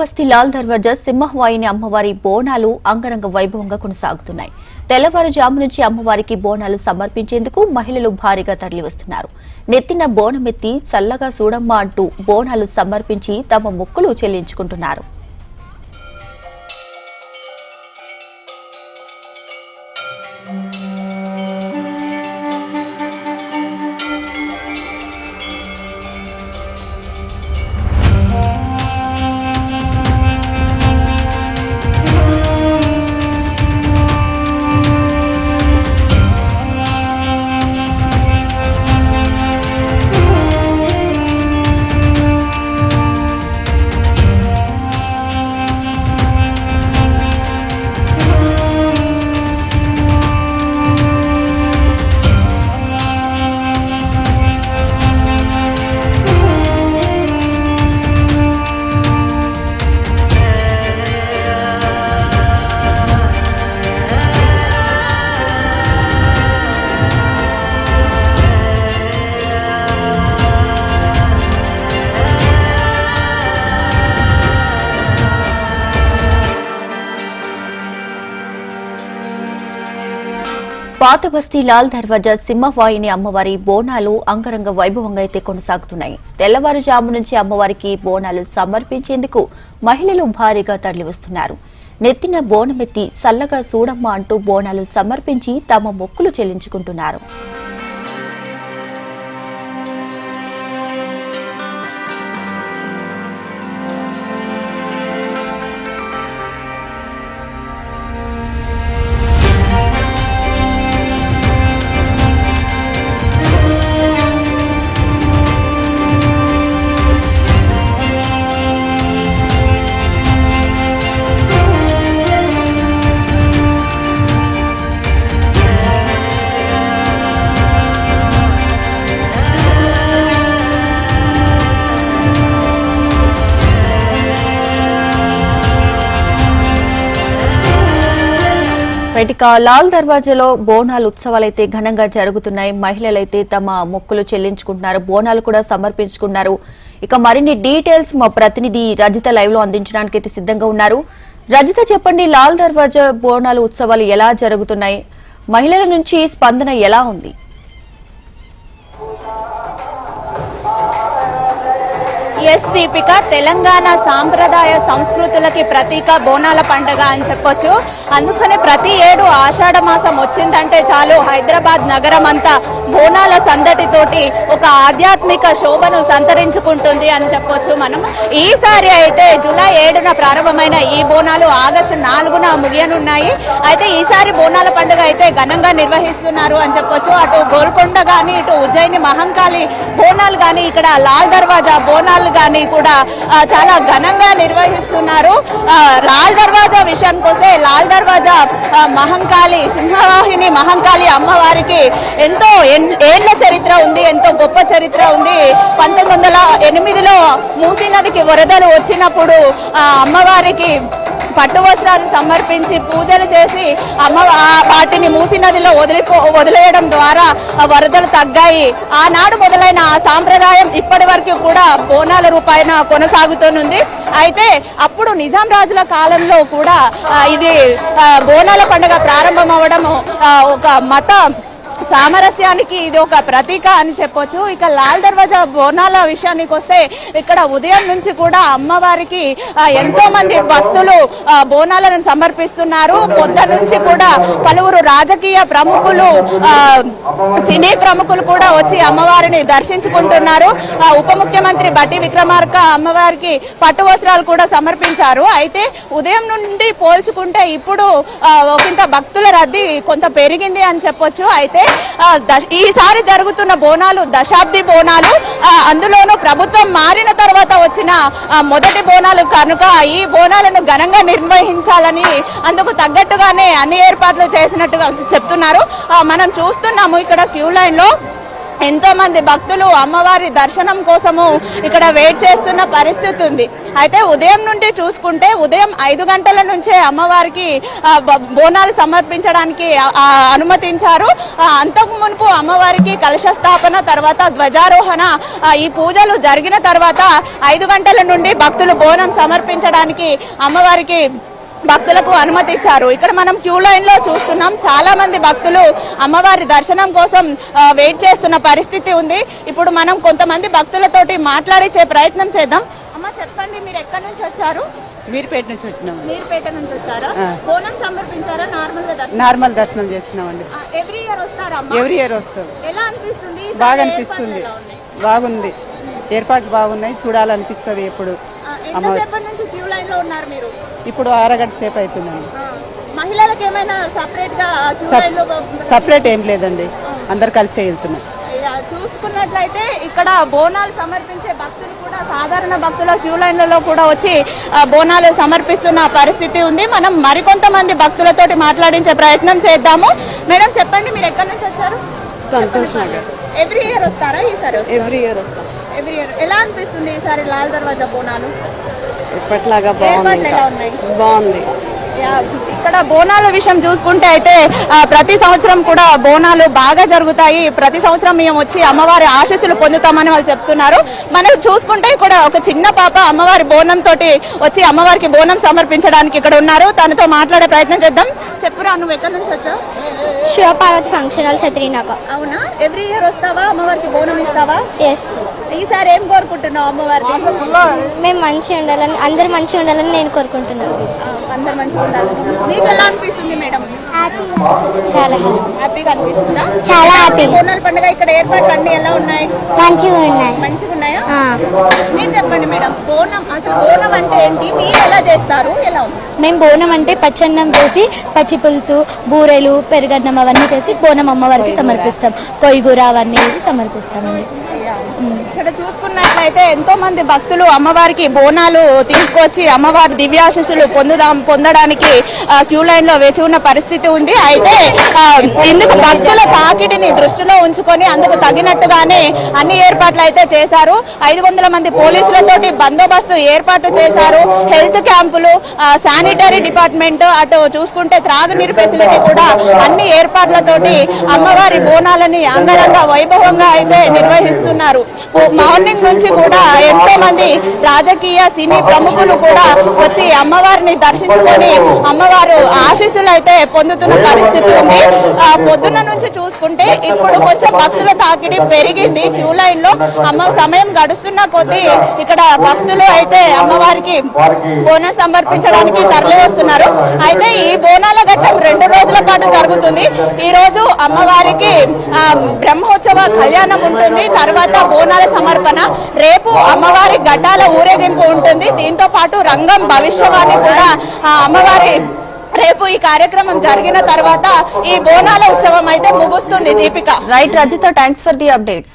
పాతబస్తీ లాల్ దర్వాజా సింహవాయిని అమ్మవారి బోనాలు అంగరంగ వైభవంగా కొనసాగుతున్నాయి. తెల్లవారుజాము నుంచి అమ్మవారికి బోనాలు సమర్పించేందుకు మహిళలు భారీగా తరలివస్తున్నారు. నెత్తిన బోనమెత్తి చల్లగా చూడమ్మ అంటూ బోనాలు సమర్పించి తమ మొక్కులు చెల్లించుకుంటున్నారు. పాత బస్తీ లాల్ దర్వాజా సింహవాయిని అమ్మవారి బోనాలు అంగరంగ వైభవంగా అయితే కొనసాగుతున్నాయి. తెల్లవారుజాము నుంచి అమ్మవారికి బోనాలు సమర్పించేందుకు మహిళలు భారీగా తరలివస్తున్నారు. నెత్తిన బోనమెత్తి చల్లగా చూడమ్మ అంటూ బోనాలు సమర్పించి తమ మొక్కులు చెల్లించుకుంటున్నారు. ఇటుక ఇక లాల్ దర్వాజాలో బోనాలు ఉత్సవాలు అయితే ఘనంగా జరుగుతున్నాయి. మహిళలైతే తమ మొక్కులు చెల్లించుకుంటున్నారు. బోనాలు కూడా సమర్పించుకున్నారు. ఇక మరిన్ని డీటెయిల్స్ మా ప్రతినిధి రజిత లైవ్లో అందించడానికి అయితే సిద్ధంగా ఉన్నారు. రజిత చెప్పండి లాల్ దర్వాజా బోనాలు ఉత్సవాలు ఎలా జరుగుతున్నాయి? మహిళల నుంచి స్పందన ఎలా ఉంది? ఎస్ దీపిక తెలంగాణ సాంప్రదాయ సంస్కృతులకి ప్రతీక బోనాల పండుగ అని చెప్పొచ్చు. అందుకనే ప్రతి ఏడు ఆషాఢ మాసం వచ్చిందంటే చాలు హైదరాబాద్ నగరం అంతా బోనాల సందడితోటి ఒక ఆధ్యాత్మిక శోభను సంతరించుకుంటుంది అని చెప్పొచ్చు మనం. ఈసారి అయితే జూలై ఏడున ప్రారంభమైన ఈ బోనాలు ఆగస్టు నాలుగున ముగియనున్నాయి. అయితే ఈసారి బోనాల పండుగ అయితే ఘనంగా నిర్వహిస్తున్నారు అని చెప్పొచ్చు. అటు గోల్కొండ కానీ ఇటు ఉజ్జయిని మహంకాళి బోనాలు కానీ ఇక్కడ లాల్ దర్వాజా బోనాలు కానీ కూడా చాలా ఘనంగా నిర్వహిస్తున్నారు. లాల్ దర్వాజా విషయానికి వస్తే లాల్ దర్వాజా మహంకాళి సింహవాహిని మహంకాళి అమ్మవారికి ఎంతో ఏళ్ళ చరిత్ర ఉంది ఎంతో గొప్ప చరిత్ర ఉంది. పంతొమ్మిది వందల ఎనిమిదిలో మూసీ నదికి వరదలు వచ్చినప్పుడు అమ్మవారికి పట్టు వస్త్రాలు సమర్పించి పూజలు చేసి అమ్మ వాటిని మూసి నదిలో వదిలిపో వదిలేయడం ద్వారా వరదలు తగ్గాయి. ఆనాడు మొదలైన ఆ సాంప్రదాయం ఇప్పటి వరకు కూడా బోనాల రూపాయన కొనసాగుతోంది. అయితే అప్పుడు నిజాం రాజుల కాలంలో కూడా ఇది బోనాల పండుగ ప్రారంభం ఒక మత సామరస్యానికి ఇది ఒక ప్రతీక అని చెప్పొచ్చు. ఇక లాల్ దర్వాజా బోనాల విషయానికి వస్తే ఇక్కడ ఉదయం నుంచి కూడా అమ్మవారికి ఎంతో మంది భక్తులు బోనాలను సమర్పిస్తున్నారు. పొద్దు నుంచి కూడా పలువురు రాజకీయ ప్రముఖులు సినీ ప్రముఖులు కూడా వచ్చి అమ్మవారిని దర్శించుకుంటున్నారు. ఉప ముఖ్యమంత్రి బట్టి విక్రమార్క అమ్మవారికి పట్టు వస్త్రాలు కూడా సమర్పించారు. అయితే ఉదయం నుండి పోల్చుకుంటే ఇప్పుడు ఆ, ఒకంత భక్తుల రద్దీ కొంత పెరిగింది అని చెప్పొచ్చు. అయితే ఈసారి జరుగుతున్న బోనాలు దశాబ్ది బోనాలు అందులోనూ ప్రభుత్వం మారిన తర్వాత వచ్చిన మొదటి బోనాలు కనుక ఈ బోనాలను ఘనంగా నిర్వహించాలని అందుకు తగ్గట్టుగానే అన్ని ఏర్పాట్లు చేసినట్టుగా చెప్తున్నారు. మనం చూస్తున్నాము ఇక్కడ క్యూ లైన్ ఎంతోమంది ఎంతో మంది భక్తులు అమ్మవారి దర్శనం కోసము ఇక్కడ వెయిట్ చేస్తున్న పరిస్థితి ఉంది. అయితే ఉదయం నుండి చూసుకుంటే ఉదయం ఐదు గంటల నుంచే అమ్మవారికి బోనాలు సమర్పించడానికి అనుమతించారు. అంతకు మునుపు అమ్మవారికి కలశ స్థాపన తర్వాత ధ్వజారోహణ ఈ పూజలు జరిగిన తర్వాత ఐదు గంటల నుండి భక్తులు బోనం సమర్పించడానికి అమ్మవారికి భక్తులకు అనుమతి ఇచ్చారు. ఇక్కడ మనం క్యూ లైన్లో చూస్తున్నాం. చాలా మంది భక్తులు అమ్మవారి దర్శనం కోసం వెయిట్ చేస్తున్న పరిస్థితి ఉంది. ఇప్పుడు మనం కొంతమంది భక్తులతోటి మాట్లాడించే ప్రయత్నం చేద్దాం. అమ్మ చెప్పండి మీరు ఎక్కడి నుంచి వచ్చారు? మీరుపేట నుంచి వచ్చినాము మీరుపేట నుంచి వచ్చారా. బోనం సమర్పించారా? నార్మల్గా నార్మల్ దర్శనం చేస్తున్నామండి. ఎవ్రీ ఇయర్ వస్తారా ఎవ్రీ ఇయర్ వస్తాం. ఎలా అనిపిస్తుంది? బాగా అనిపిస్తుంది? బాగుంది. ఏర్పాట్లు బాగున్నాయి. చూడాలనిపిస్తుంది ఎప్పుడు. ఇప్పుడు అరగంట సేపు అవుతుందండి మహిళలకు ఏమైనా సపరేట్గా క్యూ సప్- లైన్లో సపరేట్ ఏం లేదండి. అందరు కలిసే వెళ్తున్నాం. చూసుకున్నట్లయితే ఇక్కడ బోనాలు సమర్పించే భక్తులు కూడా సాధారణ భక్తుల క్యూ లైన్లలో కూడా వచ్చి బోనాలు సమర్పిస్తున్న పరిస్థితి ఉంది. మనం మరికొంతమంది భక్తులతోటి మాట్లాడించే ప్రయత్నం చేద్దాము. మేడం చెప్పండి మీరు ఎక్కడి నుంచి వచ్చారు? సంతోష్ నగర్ ఎవ్రీ ఇయర్ వస్తారా? ఈసారి ఎవ్రీ ఇయర్ వస్తాం. ఎవ్రీ ఇయర్ ఎలా అనిపిస్తుంది ఈసారి లాల్ దర్వాజా బోనాలు? ఎప్పటిలాగా బాగుంది బాగుంది. ఇక్కడ బోనాల విషయం చూసుకుంటే అయితే ప్రతి సంవత్సరం కూడా బోనాలు బాగా జరుగుతాయి. ప్రతి సంవత్సరం మేము వచ్చి అమ్మవారి ఆశీస్సులు పొందుతామని వాళ్ళు చెప్తున్నారు. మనం చూసుకుంటే ఇక్కడ ఒక చిన్న పాప అమ్మవారి బోనం తోటి వచ్చి అమ్మవారికి బోనం సమర్పించడానికి ఇక్కడ ఉన్నారు. తనతో మాట్లాడే ప్రయత్నం చేద్దాం. చెప్పురా నువ్వు ఎక్కడి నుంచి వచ్చావు? శివపార్వతి ఫంక్షన్ హాల్ చత్రినాక అవునా? ఎవ్రీ ఇయర్ వస్తావా? అమ్మవారికి బోనం ఇస్తావా? ఎస్ ఈసారి ఏం కోరుకుంటున్నావు అమ్మవారికి మేము మంచిగా ఉండాలని అందరు మంచిగా ఉండాలని నేను కోరుకుంటున్నాను. అందరు మంచిగా ఉండాలి. నీకు ఎలా అనిపిస్తుంది మేడం? చాలా హ్యాపీగా అనిపిస్తుందా? చాలా హ్యాపీ బోనాల పండుగ ఇక్కడ ఏర్పాట్లు అన్ని ఎలా ఉన్నాయి? మంచిగా ఉన్నాయి. మంచిగా ఉన్నాయా. మీరు చెప్పండి మేడం బోనం అసలు బోనం అంటే ఏంటి? మీరు ఎలా చేస్తారు? ఎలా మేము బోనం అంటే పచ్చన్నం వేసి పచ్చి పులుసు బూరెలు పెరుగన్నం అవన్నీ చేసి బోనం అమ్మవారికి సమర్పిస్తాం. కొయ్యూర అవన్నీ సమర్పిస్తామండి. ఇక్కడ చూసుకున్నట్లయితే ఎంతో మంది భక్తులు అమ్మవారికి బోనాలు తీసుకొచ్చి అమ్మవారి దివ్యాశిస్సులు పొందుదాం పొందడానికి క్యూ లైన్లో వేచి ఉన్న పరిస్థితి ఉంది. అయితే ఇందుకు భక్తుల పాకిటిని దృష్టిలో ఉంచుకొని అందుకు తగినట్టుగానే అన్ని ఏర్పాట్లు అయితే చేశారు. ఐదు వందల మంది పోలీసులతోటి బందోబస్తు ఏర్పాటు చేశారు. హెల్త్ క్యాంపులు శానిటరీ డిపార్ట్మెంట్ అటు చూసుకుంటే త్రాగునీరు ఫెసిలిటీ కూడా అన్ని ఏర్పాట్లతోటి అమ్మవారి బోనాలని అంగరంగ వైభవంగా అయితే నిర్వహిస్తున్నారు. మార్నింగ్ నుంచి కూడా ఎంతో మంది రాజకీయ సినీ ప్రముఖులు కూడా వచ్చి అమ్మవారిని దర్శించుకొని అమ్మవారు ఆశీస్సులు అయితే పొందుతున్న పరిస్థితి ఉంది. ఆ, పొద్దున్న నుంచి చూసుకుంటే ఇప్పుడు కొంచెం భక్తుల తాకిడి పెరిగింది. క్యూ లైన్లో అమ్మ సమయం గడుస్తున్న కొద్దీ ఇక్కడ భక్తులు అయితే అమ్మవారికి బోనం సమర్పించడానికి తరలి వస్తున్నారు. అయితే ఈ బోనాల ఘట్టం రెండు రోజుల పాటు జరుగుతుంది. ఈ రోజు అమ్మవారికి బ్రహ్మోత్సవ కళ్యాణం ఉంటుంది. తర్వాత బోనాల సమర్పణ. రేపు అమ్మవారి ఘటాల ఊరేగింపు ఉంటుంది. దీంతో పాటు రంగం భవిష్యవాణి కూడా అమ్మవారి రేపు ఈ కార్యక్రమం జరిగిన తర్వాత ఈ బోనాల ఉత్సవం అయితే ముగుస్తుంది Deepika. Right Rajitha thanks for the updates